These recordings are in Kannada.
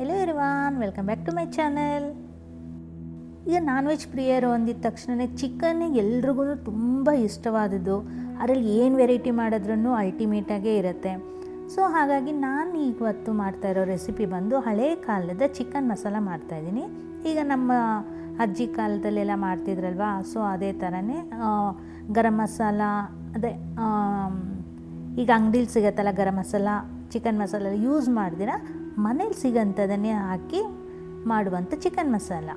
Hello everyone welcome back to my channel ಈಗ ನಾನ್ ವೆಜ್ ಪ್ರಿಯರು ಅಂದಿದ ತಕ್ಷಣವೇ ಚಿಕನ್ನಿಗೆ ಎಲ್ರಿಗೂ ತುಂಬ ಇಷ್ಟವಾದದ್ದು. ಅದರಲ್ಲಿ ಏನು ವೆರೈಟಿ ಮಾಡಿದ್ರೂ ಅಲ್ಟಿಮೇಟಾಗೇ ಇರುತ್ತೆ. ಸೊ ಹಾಗಾಗಿ ನಾನು ಇವತ್ತು ಮಾಡ್ತಾ ಇರೋ ರೆಸಿಪಿ ಬಂದು ಹಳೇ ಕಾಲದ ಚಿಕನ್ ಮಸಾಲ ಮಾಡ್ತಾಯಿದ್ದೀನಿ ಈಗ ನಮ್ಮ ಅಜ್ಜಿ ಕಾಲದಲ್ಲೆಲ್ಲ ಮಾಡ್ತಿದ್ರಲ್ವಾ ಸೊ ಅದೇ ಥರನೇ ಗರಂ ಮಸಾಲ, ಅದೇ ಈಗ ಅಂಗಡೀಲಿ ಸಿಗತ್ತಲ್ಲ ಗರಂ ಮಸಾಲ ಚಿಕನ್ ಮಸಾಲ ಯೂಸ್ ಮಾಡ್ದಿರ ಮನೇಲಿ ಸಿಗೋಂಥದ್ದನ್ನೇ ಹಾಕಿ ಮಾಡುವಂಥ ಚಿಕನ್ ಮಸಾಲ.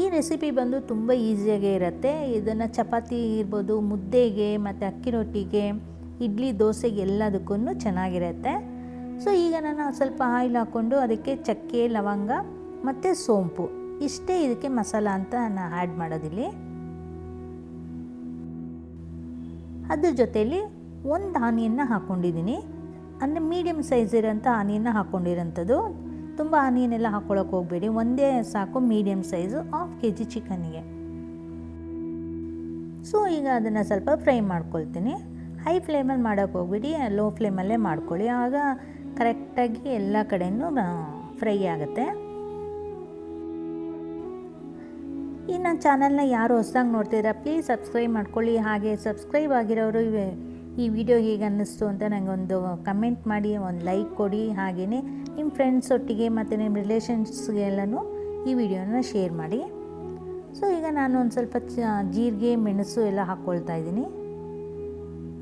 ಈ ರೆಸಿಪಿ ಬಂದು ತುಂಬ ಈಸಿಯಾಗೇ ಇರುತ್ತೆ. ಇದನ್ನು ಚಪಾತಿ ಇರ್ಬೋದು, ಮುದ್ದೆಗೆ ಮತ್ತು ಅಕ್ಕಿ ರೊಟ್ಟಿಗೆ, ಇಡ್ಲಿ, ದೋಸೆಗೆ ಎಲ್ಲದಕ್ಕೂ ಚೆನ್ನಾಗಿರುತ್ತೆ. ಸೊ ಈಗ ನಾನು ಸ್ವಲ್ಪ ಆಯಿಲ್ ಹಾಕ್ಕೊಂಡು ಅದಕ್ಕೆ ಚಕ್ಕೆ, ಲವಂಗ ಮತ್ತು ಸೋಂಪು. ಇಷ್ಟೇ ಇದಕ್ಕೆ ಮಸಾಲ ಅಂತ ನಾನು ಆ್ಯಡ್ ಮಾಡೋದಿಲ್ಲಿ. ಅದ್ರ ಜೊತೆಯಲ್ಲಿ ಒಂದು ಆನಿಯನ್ನ ಹಾಕ್ಕೊಂಡಿದ್ದೀನಿ ಅಂದರೆ ಮೀಡಿಯಮ್ ಸೈಜ್ ಇರೋಂಥ ಆನಿಯನ್ನ ಹಾಕ್ಕೊಂಡಿರೋಂಥದ್ದು ತುಂಬ ಆನಿಯನ್ನೆಲ್ಲ ಹಾಕ್ಕೊಳಕ್ಕೆ ಹೋಗಬೇಡಿ. ಒಂದೇ ಸಾಕು medium size half K G ಚಿಕನ್ನಿಗೆ so ಈಗ ಅದನ್ನು ಸ್ವಲ್ಪ ಫ್ರೈ ಮಾಡ್ಕೊಳ್ತೀನಿ. ಹೈ ಫ್ಲೇಮಲ್ಲಿ ಮಾಡೋಕ್ಕೆ ಹೋಗ್ಬಿಡಿ. ಲೋ ಫ್ಲೇಮಲ್ಲೇ ಮಾಡ್ಕೊಳ್ಳಿ. ಆಗ ಕರೆಕ್ಟಾಗಿ ಎಲ್ಲ ಕಡೆಯೂ ಫ್ರೈ ಆಗುತ್ತೆ. ಈ ನನ್ನ ಚಾನಲ್ನ ಯಾರು ಹೊಸ್ದಾಗಿ ನೋಡ್ತಿದ್ರೆ ಪ್ಲೀಸ್ ಸಬ್ಸ್ಕ್ರೈಬ್ ಮಾಡ್ಕೊಳ್ಳಿ. ಹಾಗೆ ಸಬ್ಸ್ಕ್ರೈಬ್ ಆಗಿರೋರು ಇವೆ- ಈ ವಿಡಿಯೋ ಹೇಗೆ ಅನ್ನಿಸ್ತು ಅಂತ ನನಗೊಂದು ಕಮೆಂಟ್ ಮಾಡಿ, ಒಂದು ಲೈಕ್ ಕೊಡಿ. ಹಾಗೆಯೇ ನಿಮ್ಮ ಫ್ರೆಂಡ್ಸ್ ಒಟ್ಟಿಗೆ ಮತ್ತು ನಿಮ್ಮ ರಿಲೇಷನ್ಸ್ಗೆಲ್ಲನೂ ಈ ವಿಡಿಯೋನ ಶೇರ್ ಮಾಡಿ. ಸೊ ಈಗ ನಾನು ಒಂದು ಸ್ವಲ್ಪ ಜೀರಿಗೆ, ಮೆಣಸು ಎಲ್ಲ ಹಾಕ್ಕೊಳ್ತಾ ಇದ್ದೀನಿ.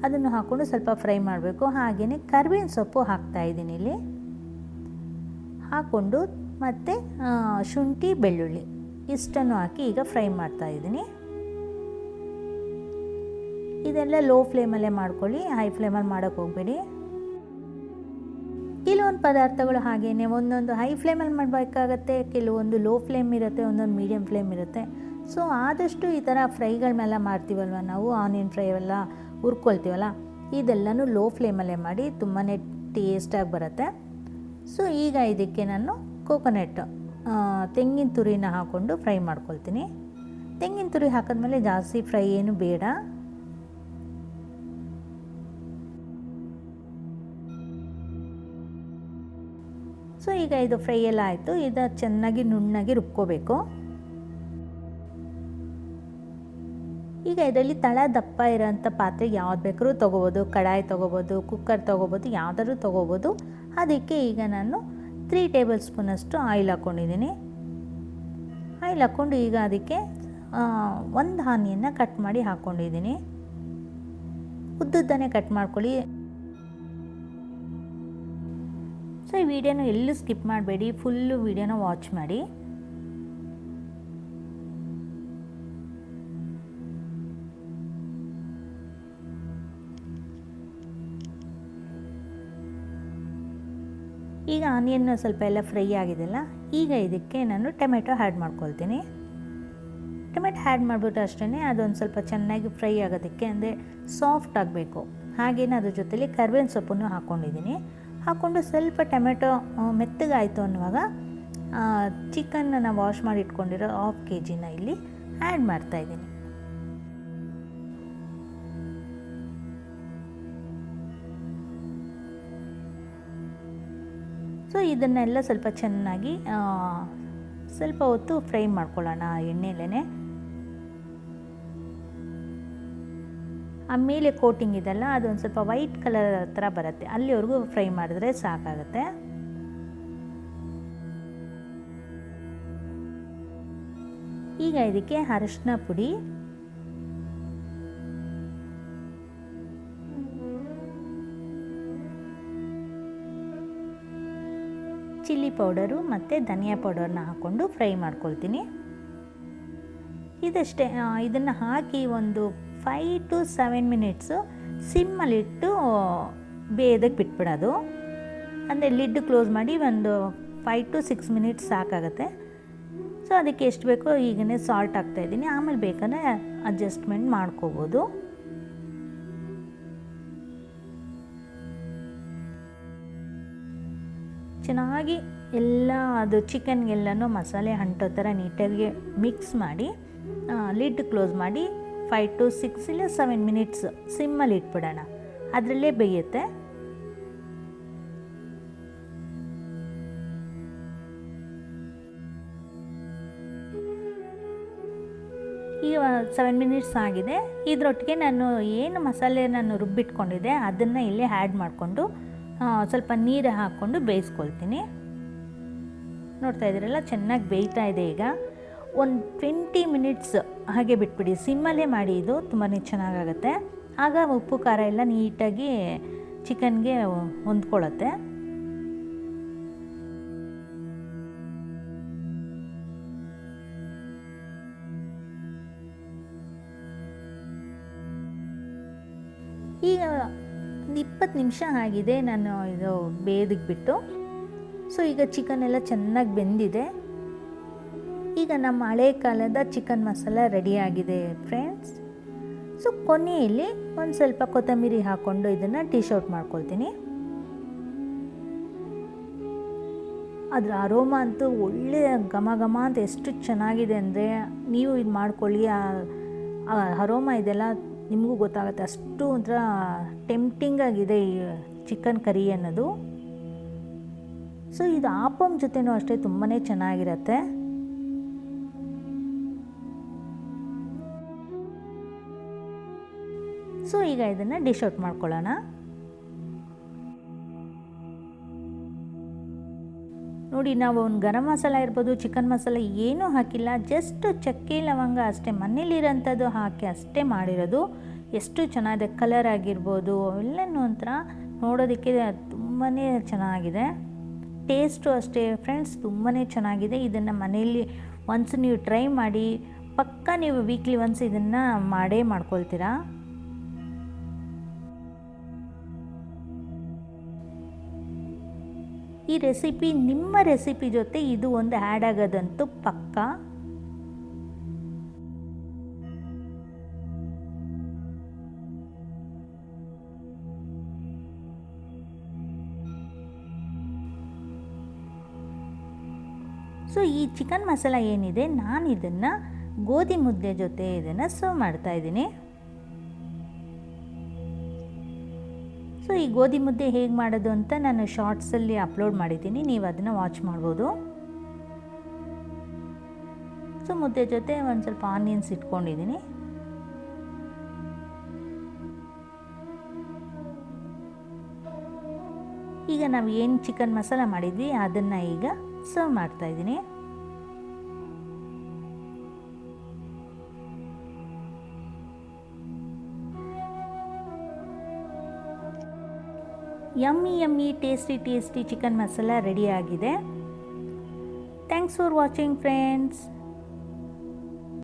ಅದನ್ನು ಹಾಕ್ಕೊಂಡು ಸ್ವಲ್ಪ ಫ್ರೈ ಮಾಡಬೇಕು. ಹಾಗೆಯೇ ಕರ್ಬೇವಿನ ಸೊಪ್ಪು ಹಾಕ್ತಾ ಇದ್ದೀನಿ ಇಲ್ಲಿ. ಹಾಕ್ಕೊಂಡು ಮತ್ತು ಶುಂಠಿ, ಬೆಳ್ಳುಳ್ಳಿ ಇಷ್ಟನ್ನು ಹಾಕಿ ಈಗ ಫ್ರೈ ಮಾಡ್ತಾ ಇದ್ದೀನಿ. ಇದೆಲ್ಲ ಲೋ ಫ್ಲೇಮಲ್ಲೇ ಮಾಡ್ಕೊಳ್ಳಿ ಹೈ ಫ್ಲೇಮಲ್ಲಿ ಮಾಡೋಕ್ಕೆ ಹೋಗಬೇಡಿ. ಕೆಲವೊಂದು ಪದಾರ್ಥಗಳು ಹಾಗೇನೆ, ಒಂದೊಂದು ಹೈ ಫ್ಲೇಮಲ್ಲಿ ಮಾಡಬೇಕಾಗತ್ತೆ, ಕೆಲವೊಂದು ಲೋ ಫ್ಲೇಮ್ ಇರುತ್ತೆ, ಒಂದೊಂದು ಮೀಡಿಯಮ್ ಫ್ಲೇಮ್ ಇರುತ್ತೆ. ಸೊ ಆದಷ್ಟು ಈ ಥರ ಫ್ರೈಗಳ ಮೇಲೆ ಮಾಡ್ತೀವಲ್ವ ನಾವು ಆನಿಯನ್ ಫ್ರೈ ಎಲ್ಲ ಹುರ್ಕೊಳ್ತೀವಲ್ಲ, ಇದೆಲ್ಲನೂ ಲೋ ಫ್ಲೇಮಲ್ಲೇ ಮಾಡಿ ತುಂಬಾ ಟೇಸ್ಟಾಗಿ ಬರುತ್ತೆ. ಸೊ ಈಗ ಇದಕ್ಕೆ ನಾನು ಕೋಕೋನಟ್ ತೆಂಗಿನ ತುರಿನ ಹಾಕ್ಕೊಂಡು ಫ್ರೈ ಮಾಡ್ಕೊಳ್ತೀನಿ. ತೆಂಗಿನ ತುರಿ ಹಾಕಿದ್ಮೇಲೆ ಜಾಸ್ತಿ ಫ್ರೈ ಏನು ಬೇಡ. ಈಗ ಇದು ಫ್ರೈ ಎಲ್ಲ ಆಯಿತು. ಇದು ಚೆನ್ನಾಗಿ ನುಣ್ಣಗೆ ರುಬ್ಕೋಬೇಕು. ಈಗ ಇದರಲ್ಲಿ ತಳ ದಪ್ಪ ಇರೋಂಥ ಪಾತ್ರೆ ಯಾವ್ದು ಬೇಕಾದ್ರೂ ತೊಗೋಬೋದು. ಕಡಾಯಿ ತೊಗೋಬೋದು, ಕುಕ್ಕರ್ ತೊಗೋಬೋದು, ಯಾವುದಾದ್ರೂ ತೊಗೋಬೋದು. ಅದಕ್ಕೆ ಈಗ ನಾನು ತ್ರೀ ಟೇಬಲ್ ಸ್ಪೂನಷ್ಟು ಆಯಿಲ್ ಹಾಕ್ಕೊಂಡಿದ್ದೀನಿ. ಆಯಿಲ್ ಹಾಕ್ಕೊಂಡು ಈಗ ಅದಕ್ಕೆ ಒಂದು ಹಾನಿಯನ್ನು ಕಟ್ ಮಾಡಿ ಹಾಕ್ಕೊಂಡಿದ್ದೀನಿ. ಉದ್ದುದ್ದನೇ ಕಟ್ ಮಾಡ್ಕೊಳ್ಳಿ. ಸೊ ಈ ವಿಡಿಯೋನ ಎಲ್ಲೂ ಸ್ಕಿಪ್ ಮಾಡಬೇಡಿ ಫುಲ್ಲು ವಿಡಿಯೋನ ವಾಚ್ ಮಾಡಿ. ಈಗ ಆನಿಯನ್ ಸ್ವಲ್ಪ ಎಲ್ಲ ಫ್ರೈ ಆಗಿದೆಲ್ಲ ಈಗ ಇದಕ್ಕೆ ನಾನು ಟೊಮೆಟೊ ಆ್ಯಡ್ ಮಾಡ್ಕೊಳ್ತೀನಿ. ಟೊಮೆಟೊ ಆ್ಯಡ್ ಮಾಡಿಬಿಟ್ಟು ಅಷ್ಟೇ ಅದೊಂದು ಸ್ವಲ್ಪ ಚೆನ್ನಾಗಿ ಫ್ರೈ ಆಗೋದಕ್ಕೆ ಅಂದರೆ ಸಾಫ್ಟ್ ಆಗಬೇಕು. ಹಾಗೆಯೇ ಅದ್ರ ಜೊತೆಲಿ ಕರ್ಬೇವಿನ ಸೊಪ್ಪನ್ನು ಹಾಕ್ಕೊಂಡಿದ್ದೀನಿ ಹಾಕ್ಕೊಂಡು ಸ್ವಲ್ಪ ಟೊಮೆಟೊ ಮೆತ್ತಗಾಯಿತು ಅನ್ನುವಾಗ ಚಿಕನ್ನ ವಾಶ್ ಮಾಡಿ ಇಟ್ಕೊಂಡಿರೋ ಹಾಫ್ ಕೆ ಜಿನ ಇಲ್ಲಿ ಆ್ಯಡ್ ಮಾಡ್ತಾಯಿದ್ದೀನಿ ಸೊ ಇದನ್ನೆಲ್ಲ ಸ್ವಲ್ಪ ಚೆನ್ನಾಗಿ ಸ್ವಲ್ಪ ಹೊತ್ತು ಫ್ರೈ ಮಾಡ್ಕೊಳ್ಳೋಣ ಎಣ್ಣೆಲೇ ಆಮೇಲೆ ಕೋಟಿಂಗ್ ಇದೆಲ್ಲ ಅದೊಂದು ಸ್ವಲ್ಪ ವೈಟ್ ಕಲರ್ ಹತ್ರ ಬರುತ್ತೆ. ಅಲ್ಲಿವರೆಗೂ ಫ್ರೈ ಮಾಡಿದ್ರೆ ಸಾಕಾಗುತ್ತೆ. ಈಗ ಇದಕ್ಕೆ ಅರಶಿನ ಪುಡಿ. ಚಿಲ್ಲಿ ಪೌಡರು ಮತ್ತು ಧನಿಯಾ ಪೌಡರ್ನ ಹಾಕ್ಕೊಂಡು ಫ್ರೈ ಮಾಡ್ಕೊಳ್ತೀನಿ. ಇದಷ್ಟೇ ಇದನ್ನು ಹಾಕಿ ಒಂದು ಫೈ ಟು ಸೆವೆನ್ ಮಿನಿಟ್ಸು ಸಿಮ್ಮಲ್ಲಿಟ್ಟು ಬೇಯೋದಕ್ಕೆ ಬಿಟ್ಬಿಡೋದು. ಅಂದರೆ ಲಿಡ್ ಕ್ಲೋಸ್ ಮಾಡಿ ಒಂದು ಫೈ ಟು ಸಿಕ್ಸ್ ಮಿನಿಟ್ಸ್ ಸಾಕಾಗುತ್ತೆ. ಸೊ ಅದಕ್ಕೆ ಎಷ್ಟು ಬೇಕೋ ಈಗನೇ ಸಾಲ್ಟ್ ಹಾಕ್ತಾಯಿದ್ದೀನಿ ಆಮೇಲೆ ಬೇಕಾದ್ರೆ ಅಡ್ಜಸ್ಟ್ಮೆಂಟ್ ಮಾಡ್ಕೋಬೋದು. ಚೆನ್ನಾಗಿ ಎಲ್ಲ ಅದು ಚಿಕನ್ಗೆಲ್ಲನೂ ಮಸಾಲೆ ಅಂಟೋ ಥರ ನೀಟಾಗಿ ಮಿಕ್ಸ್ ಮಾಡಿ ಲಿಡ್ ಕ್ಲೋಸ್ ಮಾಡಿ ಫೈವ್ ಟು ಸಿಕ್ಸ್ ಇಲ್ಲ ಸೆವೆನ್ ಮಿನಿಟ್ಸ್ ಸಿಮ್ಮಲ್ಲಿ ಇಟ್ಬಿಡೋಣ. ಅದರಲ್ಲೇ ಬೇಯುತ್ತೆ. ಈಗ ಸೆವೆನ್ ಮಿನಿಟ್ಸ್ ಆಗಿದೆ. ಇದರೊಟ್ಟಿಗೆ ನಾನು ಏನು ಮಸಾಲೆ ನಾನು ರುಬ್ಬಿಟ್ಕೊಂಡಿದ್ದೆ, ಅದನ್ನು ಇಲ್ಲೇ ಆ್ಯಡ್ ಮಾಡಿಕೊಂಡು ಸ್ವಲ್ಪ ನೀರು ಹಾಕ್ಕೊಂಡು ಬೇಯಿಸ್ಕೊಳ್ತೀನಿ. ನೋಡ್ತಾ ಇದ್ದೀರಲ್ಲ, ಚೆನ್ನಾಗಿ ಬೇಯ್ತಾ ಇದೆ ಈಗ. ಒಂದು ಟ್ವೆಂಟಿ ಮಿನಿಟ್ಸ್ ಹಾಗೆ ಬಿಟ್ಬಿಡಿ. ಸಿಮ್ಮಲ್ಲೇ ಮಾಡಿ ಇದು ತುಂಬಾ ಚೆನ್ನಾಗಾಗತ್ತೆ. ಆಗ ಉಪ್ಪು, ಖಾರ ಎಲ್ಲ ನೀಟಾಗಿ ಚಿಕನ್ಗೆ ಹೊಂದ್ಕೊಳ್ಳುತ್ತೆ. ಈಗ ಒಂದು ಇಪ್ಪತ್ತು ನಿಮಿಷ ಆಗಿದೆ ನಾನು ಇದು ಬೇಯದಕ್ಕೆ ಬಿಟ್ಟು ಸೊ ಈಗ ಚಿಕನ್ ಎಲ್ಲ ಚೆನ್ನಾಗಿ ಬೆಂದಿದೆ. ಈಗ ನಮ್ಮ ಹಳೆ ಕಾಲದ ಚಿಕನ್ ಮಸಾಲ ರೆಡಿಯಾಗಿದೆ ಫ್ರೆಂಡ್ಸ್ ಸೊ ಕೊನೆಯಲ್ಲಿ ಒಂದು ಸ್ವಲ್ಪ ಕೊತ್ತಂಬರಿ ಹಾಕ್ಕೊಂಡು ಇದನ್ನು ಟೀ ಔಟ್ ಮಾಡ್ಕೊಳ್ತೀನಿ. ಅದರ ಅರೋಮ ಅಂತೂ ಒಳ್ಳೆಯ ಘಮ ಘಮ ಅಂತ ಎಷ್ಟು ಚೆನ್ನಾಗಿದೆ ಅಂದರೆ ನೀವು ಇದು ಮಾಡ್ಕೊಳ್ಳಿ, ಆ ಅರೋಮ ಇದೆಲ್ಲ ನಿಮಗೂ ಗೊತ್ತಾಗುತ್ತೆ. ಅಷ್ಟು ಒಂಥರ ಟೆಂಪ್ಟಿಂಗ್ ಆಗಿದೆ ಈ ಚಿಕನ್ ಕರಿ ಅನ್ನೋದು. ಸೊ ಇದು ಆಪಮ್ ಜೊತೆನೂ ಅಷ್ಟೇ ತುಂಬಾ ಚೆನ್ನಾಗಿರುತ್ತೆ. ಸೊ, ಈಗ ಇದನ್ನು ಡಿಶ್ ಔಟ್ ಮಾಡ್ಕೊಳ್ಳೋಣ. ನೋಡಿ, ನಾವು ಒಂದು ಗರಂ ಮಸಾಲ ಇರ್ಬೋದು ಚಿಕನ್ ಮಸಾಲ ಏನೂ ಹಾಕಿಲ್ಲ ಜಸ್ಟ್ ಚಕ್ಕೆ ಲವಂಗ ಅಷ್ಟೇ ಮನೇಲಿರೋಂಥದ್ದು ಹಾಕಿ ಅಷ್ಟೇ ಮಾಡಿರೋದು. ಎಷ್ಟು ಚೆನ್ನಾಗಿದೆ ಕಲರ್ ಆಗಿರ್ಬೋದು, ಎಲ್ಲನೂ ಒಂಥರ ನೋಡೋದಕ್ಕೆ ತುಂಬಾ ಚೆನ್ನಾಗಿದೆ. ಟೇಸ್ಟು ಅಷ್ಟೇ ಫ್ರೆಂಡ್ಸ್ ತುಂಬಾ ಚೆನ್ನಾಗಿದೆ. ಇದನ್ನು ಮನೆಯಲ್ಲಿ ಒನ್ಸ್ ನೀವು ಟ್ರೈ ಮಾಡಿ, ಪಕ್ಕ ನೀವು ವೀಕ್ಲಿ ಒನ್ಸ್ ಇದನ್ನು ಮಾಡೇ ಮಾಡ್ಕೊಳ್ತೀರಾ? ಈ ರೆಸಿಪಿ ನಿಮ್ಮ ರೆಸಿಪಿ ಜೊತೆ ಇದು ಒಂದು ಆ್ಯಡ್ ಆಗೋದಂತೂ ಪಕ್ಕ. ಸೊ ಈ ಚಿಕನ್ ಮಸಾಲ ಏನಿದೆ ನಾನು ಇದನ್ನು ಗೋಧಿ ಮುದ್ದೆ ಜೊತೆ ಇದನ್ನು ಸರ್ವ್ ಮಾಡ್ತಾ ಇದ್ದೀನಿ. ಸೊ ಈ ಗೋಧಿ ಮುದ್ದೆ ಹೇಗೆ ಮಾಡೋದು ಅಂತ ನಾನು ಶಾರ್ಟ್ಸಲ್ಲಿ ಅಪ್ಲೋಡ್ ಮಾಡಿದ್ದೀನಿ. ನೀವು ಅದನ್ನು ವಾಚ್ ಮಾಡ್ಬೋದು. ಸೊ ಮುದ್ದೆ ಜೊತೆ ಒಂದು ಸ್ವಲ್ಪ ಆನಿಯನ್ಸ್ ಇಟ್ಕೊಂಡಿದ್ದೀನಿ. ಈಗ ನಾವು ಏನು ಚಿಕನ್ ಮಸಾಲ ಮಾಡಿದ್ವಿ, ಅದನ್ನು ಈಗ ಸರ್ವ್ ಮಾಡ್ತಾ yummy yummy tasty tasty chicken masala ರೆಡಿಯಾಗಿದೆ ಥ್ಯಾಂಕ್ಸ್ ಫಾರ್ ವಾಚಿಂಗ್ ಫ್ರೆಂಡ್ಸ್